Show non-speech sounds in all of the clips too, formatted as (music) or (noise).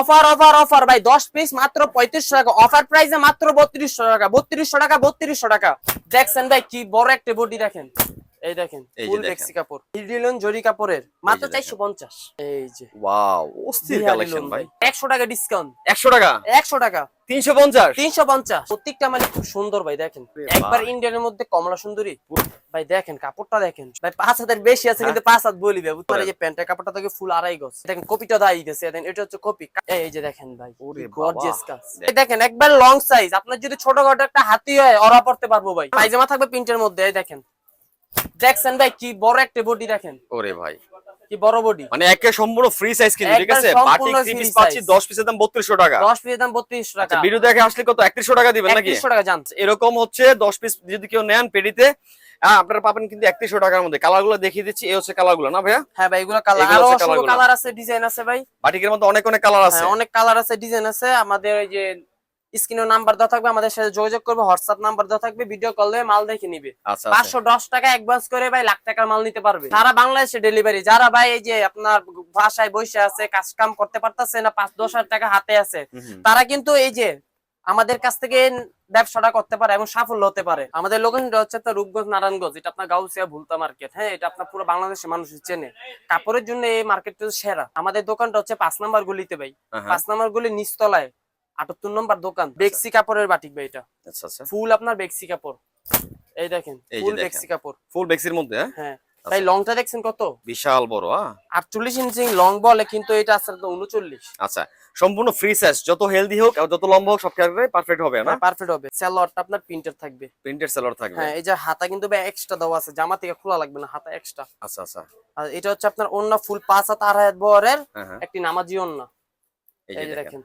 Offer offer offer ভাই, দশ piece মাত্র পঁয়ত্রিশশো টাকা। অফার প্রাইসে মাত্র বত্রিশশো টাকা। বত্রিশশো টাকা বত্রিশশো টাকা। দেখছেন ভাই, কি বড় একটা বডি দেখেন। এই দেখেন ফুল। বেক্সি কাপড়। হিডিলন জরি কাপড়ের মাত্র দেখেন। চারশো পঞ্চাশ। এই যে। ওয়াও অস্থির কালেকশন ভাই। একশো টাকা ডিসকাউন্ট একশো টাকা? একশো টাকা। তিনশো পঞ্চাশ? তিনশো পঞ্চাশ। প্রত্যেকটা মানে খুব সুন্দর ভাই দেখেন। একবার ইন্ডিয়ানের মধ্যে কমলা সুন্দরী। ভাই দেখেন কাপড়টা দেখেন। ভাই পাঁচ হাতের বেশি আছে কিন্তু পাঁচ হাত বলি ভাই যে প্যান্টের কাপড়টা থেকে ফুল আড়াই গজ। দেখেন কপিটা দাঁড়িয়ে গেছে দেখেন এটা হচ্ছে কপি। এই যে দেখেন ভাই গর্জিয়াস কাজ। এই দেখেন একবার লং সাইজ আপনার যদি ছোট একটা হাতি হয় ওরা পড়তে পারব ভাই। পায়জামা থাকবে প্রিন্টের মধ্যে এই দেখেন। দেখছেন ভাই কি বড় একটা বডি দেখেন। ওরে ভাই। কি বড় বডি মানে একে সম্পূর্ণ ফ্রি সাইজ কিন্তু ঠিক আছে? বাটিক থ্রি পিস পাচ্ছি 10 পিসের দাম 3200 টাকা। দশ পিসের দাম বত্রিশশো টাকা। আচ্ছা ভিডিও দেখে আসলে কত? 3100 টাকা দিবেন নাকি? একত্রিশশো টাকা জানছে। এরকম হচ্ছে 10 পিস যদি কেউ নেন পেডিতে হ্যাঁ আপনারা পাবেন কিন্তু 3100 টাকার মধ্যে। কালারগুলো দেখিয়ে দিচ্ছি এই হচ্ছে কালারগুলো না ভাইয়া? হ্যাঁ ভাই এগুলো কালার আরও অসংখ্য কালার আছে ডিজাইন আছে ভাই। বাটিকের মধ্যে অনেক অনেক কালার আছে। হ্যাঁ, অনেক কালার আছে ডিজাইন আছে। আমাদের এই যে স্ক্রিনে নাম্বার দেওয়া থাকবে আমাদের সাথে যোগাযোগ করবে হোয়াটসঅ্যাপ নাম্বার দেওয়া থাকবে ভিডিও কল দিয়ে মাল দেখে নিবে। আচ্ছা আচ্ছা। পাঁচশো দশ টাকা অ্যাডভান্স করে ভাই লাখ টাকার মাল নিতে পারবে। সারা বাংলাদেশে ডেলিভারি যারা ভাই এই যে আপনার বাসায় বসে আছে কাজ কাম করতে পারতেছে না পাঁচ দশ হাজার টাকা হাতে আছে। তারা কিন্তু এই যে আমাদের কাছ থেকে ব্যবসাটা করতে পারে এবং সাফল্য হতে পারে। আমাদের লোকেশনটা হচ্ছে আপনার রূপগঞ্জ নারায়ণগঞ্জ এটা আপনার গাউসিয়া ভুলতা মার্কেট হ্যাঁ এটা আপনার পুরো বাংলাদেশের মানুষ চেনে। কাপড়ের জন্য এই মার্কেটটা সেরা। আমাদের দোকানটা হচ্ছে পাঁচ নাম্বার গুলিতে ভাই। পাঁচ নাম্বার গুলি নিচতলায়। আটাত্তর নম্বর দোকান। বেক্সি কাপড়ের বাটিক ভাই এটা। আচ্ছা আচ্ছা। ফুল আপনার বেক্সি কাপড়। এই দেখেন ফুল বেক্সি কাপড়। ফুল বেক্সির মধ্যে হ্যাঁ? হ্যাঁ। ভাই লংটা দেখছেন কত? বিশাল বড় হ্যাঁ আটচল্লিশ ইঞ্চি লং বলে কিন্তু এটা তো উনচল্লিশ। আচ্ছা সম্পূর্ণ ফ্রি সাইজ যত হেলদি হোক যত লম্বা হোক সব ক্ষেত্রে পারফেক্ট হবে না? পারফেক্ট হবে। স্যালোয়ারটা আপনার প্রিন্টার থাকবে। প্রিন্টেড সেলার থাকবে। হ্যাঁ এই যে হাতা কিন্তু এক্সট্রা দেওয়া আছে জামা থেকে খোলা লাগবে না হাতা এক্সট্রা আচ্ছা আচ্ছা। আর এটা হচ্ছে আপনার অন্য ফুল পাঁচ হাত আড়াই হাত বহরের হ্যাঁ হ্যাঁ। একটি নামাজি অন্য এই যে দেখেন।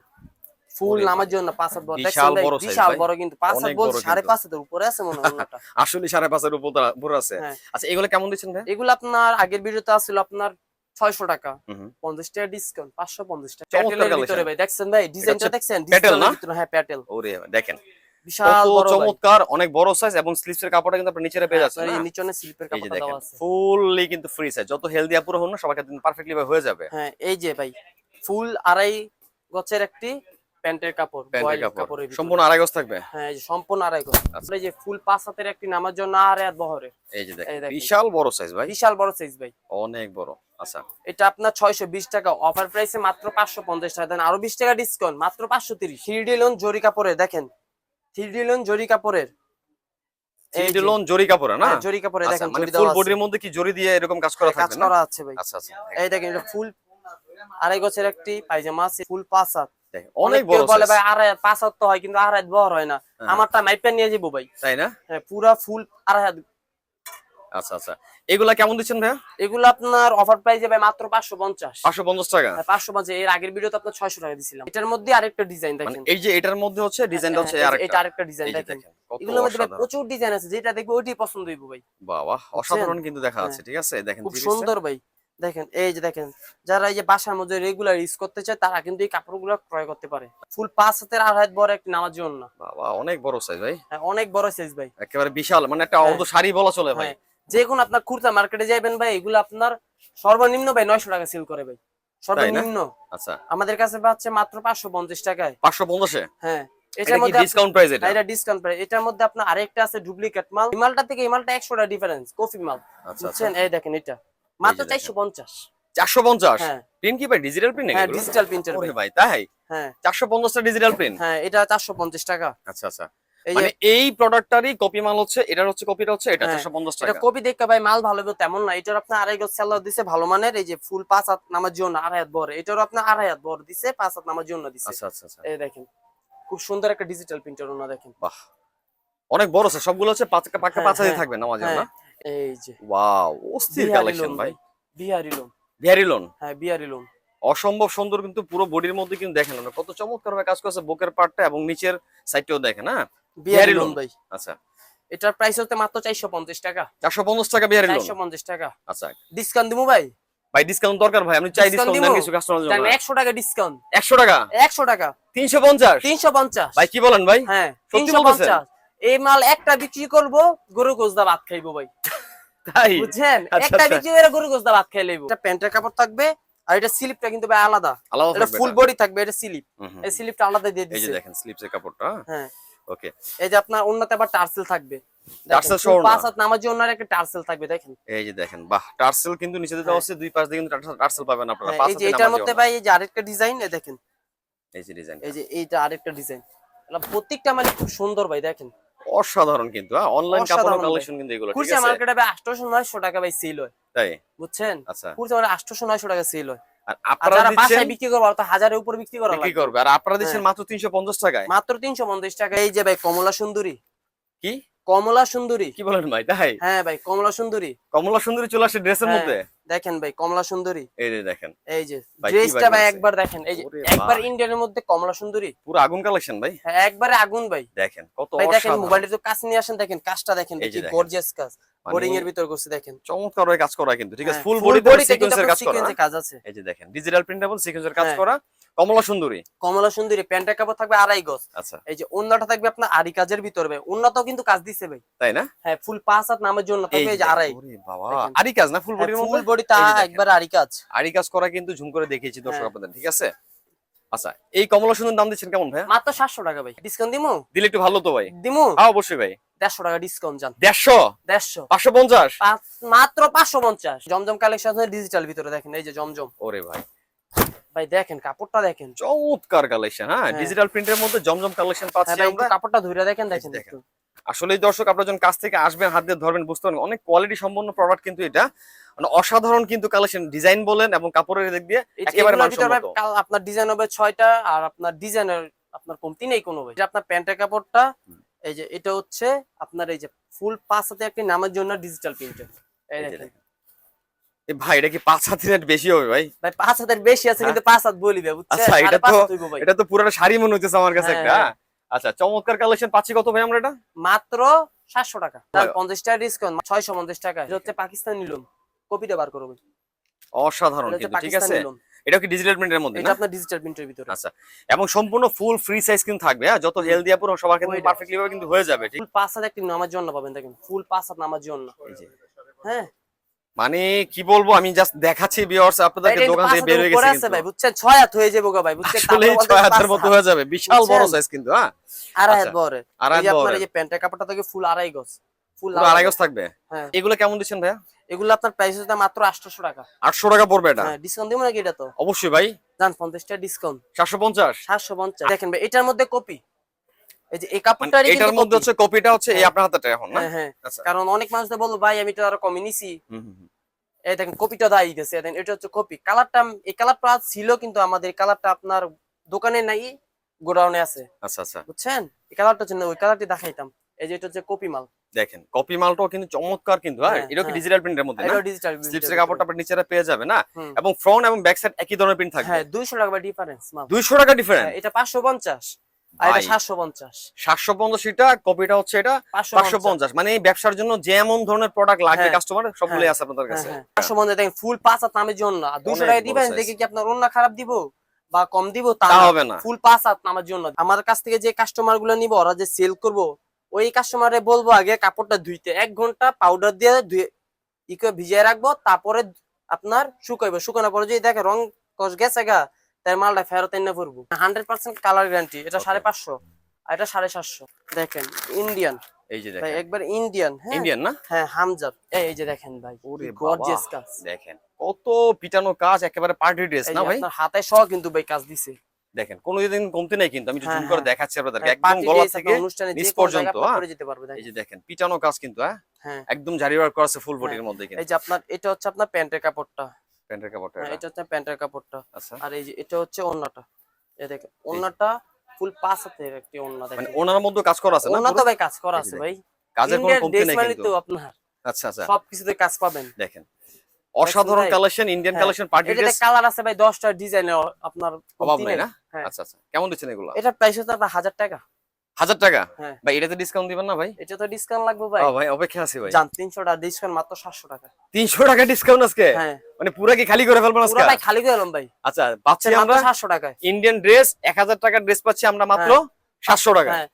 ফুল নামার জন্য পাঁচ হাত বহর বিশাল বড় বিশাল বড় কিন্তু পাঁচ হাত বল বড় সাড়ে। পাঁচ হাতের উপরে আছে মনে হয় (laughs) আসলে সাড়ে পাঁচের উপর উপর আছে। হ্যাঁ। আচ্ছা এগুলো কেমন দিচ্ছেন ভাই? এগুলো আপনার আগের ভিডিওতে আসছিল আপনার ছয়শো টাকা। পঞ্চাশ টাকা ডিসকাউন্ট পাঁচশো পঞ্চাশ টাকা। ভিতরে ভাই দেখছেন ভাই ডিজাইনটা দেখছেন? হ্যাঁ প্যাটেল ওরে দেখেন। বিশাল বড় চমৎকার অনেক বড় সাইজ এবং স্লিভসের কাপড়টা কিন্তু আপনি নিচে পেয়ে যাচ্ছেন আপনার এই না? নিচনে স্লিপের দেওয়া আছে। ফুললি কিন্তু ফ্রি সাইজ যত হেলদি আপুরো হন না সবার ক্ষেত্রে পারফেক্টলি হয়ে যাবে। হ্যাঁ এই যে ভাই ফুল আড়াই গছের একটি প্যান্টের কাপড় কাপড়। সম্পূর্ণ আড়াই গজ থাকবে? হ্যাঁ সম্পূর্ণ আড়াই গজ। আচ্ছা। এই যে ফুল পাঁচ হাতের একটি নামার জন্য হাত বহরে এই যে দেখেন। বিশাল বড় সাইজ ভাই। বিশাল বড় সাইজ ভাই। অনেক বড়। আচ্ছা। এটা আপনার ছয়শো বিশ টাকা। অফার প্রাইসে মাত্র টাকা। দেন আরও বিশ টাকা ডিসকাউন্ট মাত্র পাঁচশো তিরিশ। থ্রি লোন জরি কাপড়ের দেখেন। লোন জরি কাপড়ের। লোন জরি কাপড়ে না? হ্যাঁ, জরি কাপড়ে আচ্ছা, দেখেন মানে ফুল বডির মধ্যে কি জরি দিয়ে এরকম কাজ করা থাকবে না? করা আছে ভাই। আচ্ছা আচ্ছা। এই দেখেন এটা ফুল আড়াই গছের একটি পায়জামা আছে ফুল পাঁচ হাত। অনেক অনেক বড় বলে ভাই আড়াই পাঁচ হাত হয় কিন্তু আড়াই বহর হয় না। হ্যাঁ। আমারটা মাইপটা নিয়ে যাব ভাই। তাই না? হ্যাঁ পুরা ফুল আড়াই হাত। আচ্ছা আচ্ছা। এগুলা কেমন দিচ্ছেন ভাইয়া? এগুলো আপনার অফার প্রাইসে ভাই মাত্র পাঁচশো পঞ্চাশ। পাঁচশো পঞ্চাশ টাকা? পাঁচশো পঞ্চাশ। এর আগের ভিডিওতে আপনার ছয়শো টাকা দিছিলাম। এটার মধ্যে আরেকটা ডিজাইন মানে দেখেন। এই যে এটার মধ্যে হচ্ছে ডিজাইনটা হচ্ছে হ্যাঁ, আরেকটা। এটা আরেকটা ডিজাইন দেখেন। দেখেন এগুলোর মধ্যে প্রচুর ডিজাইন আছে। যেটা দেখবে ওইটাই পছন্দ হইব ভাই। বাবা অসাধারণ কিন্তু দেখা হ্যাঁ। যাচ্ছে ঠিক আছে? দেখেন খুব সুন্দর ভাই। দেখেন এই যে দেখেন যারা এই যে বাসার মধ্যে রেগুলার ইউজ করতে চায় তারা কিন্তু এই কাপড়গুলো ক্রয় করতে পারে। ফুল পাঁচ হাতের আড়াই বড় একটি নামার জন্য বাবা অনেক বড় সাইজ ভাই। হ্যাঁ, অনেক বড় সাইজ ভাই। একেবারে বিশাল মানে একটা হ্যাঁ। অর্ধ শাড়ি বলা চলে ভাই। হ্যাঁ যে কোনো আপনার কুর্তা মার্কেটে যাবেন ভাই এগুলো আপনার সর্বনিম্ন ভাই নয়শো টাকা সেল করে ভাই। সর্বনিম্ন। আচ্ছা। আমাদের কাছে পাচ্ছে মাত্র পাঁচশো পঞ্চাশ টাকায়। পাঁচশো পঞ্চাশে? হ্যাঁ এটা এটার মধ্যে ডিসকাউন্ট প্রাইস এটা? এটা ডিসকাউন্ট প্রাইস এটার মধ্যে আপনার আরেকটা আছে ডুপ্লিকেট মাল। এই মালটা থেকে এই মালটা একশো টাকা ডিফারেন্স কফি মাল। আচ্ছা আচ্ছা। বুঝছেন? এই দেখেন এটা। মাত্র দেখেন। চারশো পঞ্চাশ। চারশো পঞ্চাশ? হ্যাঁ। প্রিন্ট কি ভাই ডিজিটাল প্রিন্ট হ্যাঁ ডিজিটাল প্রিন্টার ভাই তাই? হ্যাঁ। চারশো পঞ্চাশটা ডিজিটাল প্রিন্ট হ্যাঁ এটা চারশো পঞ্চাশ টাকা। আচ্ছা আচ্ছা। মানে এই প্রোডাক্টটারই কপি মাল হচ্ছে এটার হচ্ছে কপিটা হচ্ছে এটা হ্যাঁ, চারশো পঞ্চাশ এটা টাকা। কপি দেখতে ভাই মাল ভালো হবে তেমন না। এটার আপনার আড়াই গজ সেলার দিছে ভালো মানের এই যে ফুল পাঁচ হাত নামার জন্য আড়াই হাত বড় এটারও আপনার আড়াই হাত বড় দিছে পাঁচ হাত নামার জন্য দিছে। আচ্ছা আচ্ছা আচ্ছা। এই দেখেন খুব সুন্দর একটা ডিজিটাল প্রিন্টার ওনা দেখেন। বাহ। অনেক বড় আছে সবগুলো হচ্ছে পাঁচ পাকা হ্যাঁ, পাঁচ হ্যাঁ, থাকবে নামাজ হ্যাঁ। না? এই যে ওয়াও অস্থির কালেকশন ভাই। বিহারি লোন বিহারি লোন হ্যাঁ বিহারি লোন অসম্ভব সুন্দর কিন্তু পুরো বডির মধ্যে কিন্তু দেখেন না কত চমৎকার ভাবে কাজ করছে বুকের পার্টটা এবং নিচের সাইডটাও দেখেন হ্যাঁ? বিহারি লোন। ভাই। আচ্ছা। এটার প্রাইস হচ্ছে মাত্র চারশো পঞ্চাশ টাকা। চারশো পঞ্চাশ টাকা বিহারি লোন চারশো পঞ্চাশ টাকা। আচ্ছা। ডিসকাউন্ট দিব ভাই? ভাই ডিসকাউন্ট দরকার ভাই আপনি চাই ডিসকাউন্ট দেন কিছু কাস্টমারের জন্য। জানেন একশো টাকা ডিসকাউন্ট একশো টাকা? একশো টাকা। তিনশো পঞ্চাশ? তিনশো পঞ্চাশ। ভাই কি বলেন ভাই? হ্যাঁ সত্যি তিনশো বলতেছেন? পঞ্চাশ। এই মাল একটা বিক্রি করব গরু গোজদা ভাত খাইবো ভাই। তাই? বুঝছেন? আচ্ছা, একটা আচ্ছা। বিক্রি করে গরু গোজদা ভাত খাই লইবো। এটা প্যান্টের কাপড় থাকবে আর এটা স্লিপটা কিন্তু ভাই আলাদা। আলাদা এটা ফুল বডি থাকবে এটা স্লিপ। এই স্লিপটা আলাদা দিয়ে এই যে দিচ্ছে দেখেন স্লিপসের কাপড়টা হ্যাঁ? ওকে এই যে আপনার অন্যতে আবার টার্সেল থাকবে। টার্সেল দেখেন, সহ না? পাঁচ হাত নামার জন্য একটা টার্সেল থাকবে দেখেন। এই যে দেখেন বাহ টার্সেল কিন্তু নিচে দিতে হ্যাঁ। হচ্ছে দুই পাশ দিয়ে কিন্তু টার্সেল পাবেন আপনারা হ্যাঁ, পাঁচ এই যে এটার মধ্যে ভাই এই যে আরেকটা ডিজাইন এই দেখেন। এই যে ডিজাইন এই যে এইটা আরেকটা ডিজাইন। প্রত্যেকটা মানে খুব সুন্দর ভাই দেখেন। অসাধারণ কিন্তু হ্যাঁ? অনলাইন কাপড়ের কালেকশন কিন্তু এগুলো ঠিক কুরসা আছে? মার্কেটে ভাই আটশোশো নয়শো টাকা ভাই সেল হয় তাই? বুঝছেন? আচ্ছা। কুরসা মানে 800 900 টাকা সেল হয়। আর আপনারা দিচ্ছেন বাসায় বিক্রি করবে তো হাজারের উপর বিক্রি করা বিক্রি করবে। আর আপনারা দিচ্ছেন হ্যাঁ। মাত্র তিনশো পঞ্চাশ টাকায়। মাত্র তিনশো পঞ্চাশ টাকা এই যে ভাই কমলা সুন্দরী। কি? কমলা সুন্দরী। কি বলেন ভাই? তাই? হ্যাঁ ভাই কমলা সুন্দরী। কমলা সুন্দরী চলে আসে ড্রেসের হ্যাঁ, মধ্যে? দেখেন ভাই কমলা সুন্দরী। এই যে দেখেন। এই যে ড্রেসটা ভাই একবার দেখেন এই যে একবার ইন্ডিয়ার ইন্ডিয়ানের মধ্যে কমলা সুন্দরী। পুরো আগুন কালেকশন ভাই? হ্যাঁ একবারে আগুন ভাই। দেখেন কত ভাই দেখেন। মোবাইলটা তো কাছে নিয়ে আসেন দেখেন কাজটা দেখেন কি। গর্জিয়াস কাজ। মানে এর ভিতর করছে দেখেন। চমৎকার ভাবে কাজ করা কিন্তু ঠিক আছে? হ্যাঁ, ফুল বডিতে কিন্তু সিকোয়েন্সের কাজ করা। কাজ আছে। এই যে দেখেন ডিজিটাল প্রিন্টেবল সিকোয়েন্সের কাজ হ্যাঁ। করা কমলা সুন্দরী। কমলা সুন্দরী প্যান্টের কাপড় থাকবে আড়াই গজ। আচ্ছা। এই যে থাকবে আপনার আড়ি কাজের ভিতরে ভাই। কিন্তু কাজ দিছে ভাই। তাই না? হ্যাঁ ফুল পাঁচ হাত নামের জন্য থাকবে এই যে আড়াই। বাবা। আরি কাজ না? ফুল বডির ফুল বডি তা। একবার আড়ি কাজ। আরি কাজ করা কিন্তু ঝুম করে দেখিয়েছি দর্শক হ্যাঁ। আপনাদের ঠিক আছে? আচ্ছা এই কমলা সুন্দর দাম দিচ্ছেন কেমন ভাই মাত্র সাতশো টাকা ভাই। ডিসকাউন্ট দিমু? দিলে একটু ভালো তো ভাই। দিমু? হ্যাঁ অবশ্যই ভাই। দেড়শো টাকা ডিসকাউন্ট দেড়শো? দেড়শো। পাঁচশো পঞ্চাশ? মাত্র পাঁচশো পঞ্চাশ। জমজম কালেকশন ডিজিটাল ভিতরে দেখেন এই যে জমজম। ওরে ভাই। ভাই দেখেন কাপড়টা দেখেন। চমৎকার কালেকশন হ্যাঁ? হ্যাঁ। ডিজিটাল প্রিন্টের মধ্যে জমজম কালেকশন হ্যাঁ পাচ্ছি আমরা। কাপড়টা দেখেন দেখেন দেখেন। আসলে দর্শক আপনারা যখন কাছ থেকে আসবেন হাত দিয়ে ধরবেন বুঝতে পারবেন অনেক কোয়ালিটি সম্পন্ন প্রোডাক্ট কিন্তু এটা। মানে অসাধারণ কিন্তু কালেকশন ডিজাইন বলেন এবং কাপড়ের দিক দিয়ে একেবারে আপনার ডিজাইন হবে ছয়টা আর আপনার ডিজাইনের আপনার কমতি নেই কোনো যে আপনার প্যান্টের কাপড়টা। এই যে এটা হচ্ছে আপনার এই যে ফুল পাঁচ হাতে একটি নামের জন্য ডিজিটাল প্রিন্টের এই দেখেন। ভাই এটা কি পাঁচ হাত বেশি হবে ভাই? ভাই পাঁচ হাতের বেশি আছে কিন্তু পাঁচ হাত বলিবে বুঝছেন? হ্যাঁ। আচ্ছা, এটা তো- ভাই। এটা তো পুরোটা শাড়ি মনে হইতেছে আমার কাছে হ্যাঁ, একটা। হ্যাঁ। আচ্ছা চমৎকার কালেকশন পাচ্ছি কত ভাই আমরা এটা? মাত্র সাতশো টাকা। তার ভাই- পঞ্চাশ টাকা ডিসকাউন্ট ছয়শো পঞ্চাশ টাকা এটা হচ্ছে পাকিস্তানি লোন কপিটা বার করব অসাধারণ ঠিক আছে? এটা কি ডিজিটাল প্রিন্টের মধ্যে এটা আপনার ডিজিটাল প্রিন্টের ভিতরে। আচ্ছা এবং সম্পূর্ণ ফুল ফ্রি সাইজ কিন্তু থাকবে হ্যাঁ? যত হেলদি আপুর সবার ক্ষেত্রে পারফেক্টলি ভাবে কিন্তু হয়ে যাবে ঠিক? ফুল পাঁচ হাত একটি নামার জন্য পাবেন দেখেন। ফুল পাঁচ হাত নামার জন্য। এই যে। হ্যাঁ? মানে কি বলব আমি জাস্ট দেখাচ্ছি ভিউয়ার্স ভাই, আপনাদেরকে দোকান থেকে বের হয়ে গেছে কিন্তু। ভাই বুঝছেন? ছয় হাত হয়ে যাব গো ভাই বুঝছেন? আসলে তারপর ছয় হাতের মতো হয়ে যাবে বিশাল বড় সাইজ কিন্তু হ্যাঁ? আড়াই আচ্ছা, হাত বড়। আড়াই এই যে আপনার এই প্যান্টের কাপড়টা থেকে ফুল আড়াই গজ। ফুল আড়াই গজ থাকবে? হ্যাঁ। এগুলো কেমন দিচ্ছেন ভাইয়া? এগুলো আপনার প্রাইস হচ্ছে মাত্র আটশোশো টাকা। আটশো টাকা পড়বে এটা? হ্যাঁ ডিসকাউন্ট দিব নাকি এটা তো? অবশ্যই ভাই। জান পঞ্চাশ টাকা ডিসকাউন্ট চারশো পঞ্চাশ? সাতশো পঞ্চাশ। দেখেন ভাই এটার মধ্যে কপি। এই যে এই এটার মধ্যে হচ্ছে কপিটা হচ্ছে এই। আপনার হাতে এখন না? হ্যাঁ কারণ অনেক মানুষ তো বলব ভাই আমি তো আরও কমে নিছি। এই দেখেন কপিটা দাঁড়িয়ে দিতেছে দেখেন এটা হচ্ছে কপি। কালারটা এই কালারটা ছিল কিন্তু আমাদের কালারটা আপনার দোকানে নাই গোডাউনে আছে। আচ্ছা আচ্ছা। বুঝছেন? এই কালারটা জন্য ওই কালারটি দেখাইতাম। এই যে এটা হচ্ছে কপি মাল। দেখেন কপি মালটাও কিন্তু চমৎকার কিন্তু হ্যাঁ? হ্যাঁ, এটা কি হ্যাঁ। ডিজিটাল প্রিন্টের মধ্যে এটা ডিজিটাল স্লিপসের কাপড়টা আপনার নিচেরা পেয়ে যাবে না? এবং ফ্রন্ট এবং ব্যাক সাইড একই ধরনের প্রিন্ট থাকবে। হ্যাঁ দুইশো টাকা ডিফারেন্স মাল দুইশো টাকা ডিফারেন্ট হ্যাঁ, এটা পাঁচশো পঞ্চাশ। আর সাতশো পঞ্চাশ। সাতশো পঞ্চাশ এটা কপিটা হচ্ছে এটা পাঁচশো পঞ্চাশ। মানে এই ব্যবসার জন্য যেমন ধরনের প্রোডাক্ট হ্যাঁ, কাস্টমার সবগুলোই আছে আপনাদের কাছে। পাঁচশো পঞ্চাশ ফুল পাঁচ জন্য। দুশো অনেক টাকা দিবেন দেখে কি আপনার অন্য খারাপ দিব? বা কম দিব? তা হবে না। ফুল পাঁচ নামার জন্য। আমার কাছ থেকে যে কাস্টমারগুলো নিবো ওরা যে সেল করব ওই কাস্টমারে বলব আগে কাপড়টা ধুইতে। এক ঘণ্টা পাউডার দিয়ে ধুয়ে ই ভিজিয়ে রাখব তারপরে আপনার শুকাইবো। শুকানোর পরে যদি দেখে রং কষ গেছে গা তাই মালটা ফেরত এনে পড়ব হান্ড্রেড পার্সেন্ট কালার গ্যারান্টি এটা সাড়ে পাঁচশো আর এটা সাড়ে সাতশো। দেখেন ইন্ডিয়ান এই যে দেখেন। একবার ইন্ডিয়ান হ্যাঁ। ইন্ডিয়ান না? হ্যাঁ হামজার। এই এই যে দেখেন ভাই গর্জিয়াস কাজ। দেখেন। কত পিটানো কাজ একেবারে পার্টি ড্রেস না ভাই? আপনার হাতে সহ কিন্তু ভাই কাজ দিছে। দেখেন কোনোদিন কমতি নাই কিন্তু আমি হ্যাঁ, জুম করে হ্যাঁ। দেখাচ্ছি আপনাদেরকে হ্যাঁ, একদম গলা থেকে নিচ পর্যন্ত, হ্যাঁ। এই যে দেখেন পিটানো কাজ কিন্তু হ্যাঁ? হ্যাঁ। একদম জারি ওয়ার্ক করা আছে ফুল বডির মধ্যে কিন্তু। এই যে আপনার এটা হচ্ছে আপনার প্যান্টের কাপড়টা। প্যান্টের কাপড়টা হ্যাঁ, এটা। হচ্ছে প্যান্টের কাপড়টা। আচ্ছা। আর এই যে এটা হচ্ছে ওন্নাটা। এই দেখেন ওন্নাটা ফুল পাঁচ হাতের একটি ওন্না দেখেন। মানে ওনার মধ্যে কাজ করা আছে না? ওন্না তো ভাই কাজ করা আছে ভাই। কাজের কোনো কমতি নাই মানে কিন্তু। আপনার। আচ্ছা আচ্ছা। সব কিছুতে কাজ পাবেন। দেখেন অসাধারণ? কালেকশন ইন্ডিয়ান হ্যাঁ। কালেকশন পার্টি ড্রেস কালার আছে ভাই দশটা ডিজাইনের আপনার অভাব কমতি নাই না? হ্যাঁ। আচ্ছা আচ্ছা। কেমন দিচ্ছেন এগুলো? এটা প্রাইস হচ্ছে আপনার হাজার টাকা। হাজার টাকা? হ্যাঁ। ভাই এটাতে ডিসকাউন্ট দিবেন না ভাই? এটা তো ডিসকাউন্ট লাগবে ভাই। ও ভাই অপেক্ষা আছে ভাই। জান তিনশো টাকা ডিসকাউন্ট মাত্র সাতশো টাকা। তিনশো টাকা ডিসকাউন্ট আজকে? হ্যাঁ। মানে পুরো কি খালি করে ফেলবেন আজকে? পুরো ভাই খালি করে এলাম ভাই। আচ্ছা পাচ্ছি আমরা। সাতশো টাকা ইন্ডিয়ান ড্রেস এক হাজার টাকার ড্রেস পাচ্ছি আমরা মাত্র সাতশো টাকা হ্যাঁ।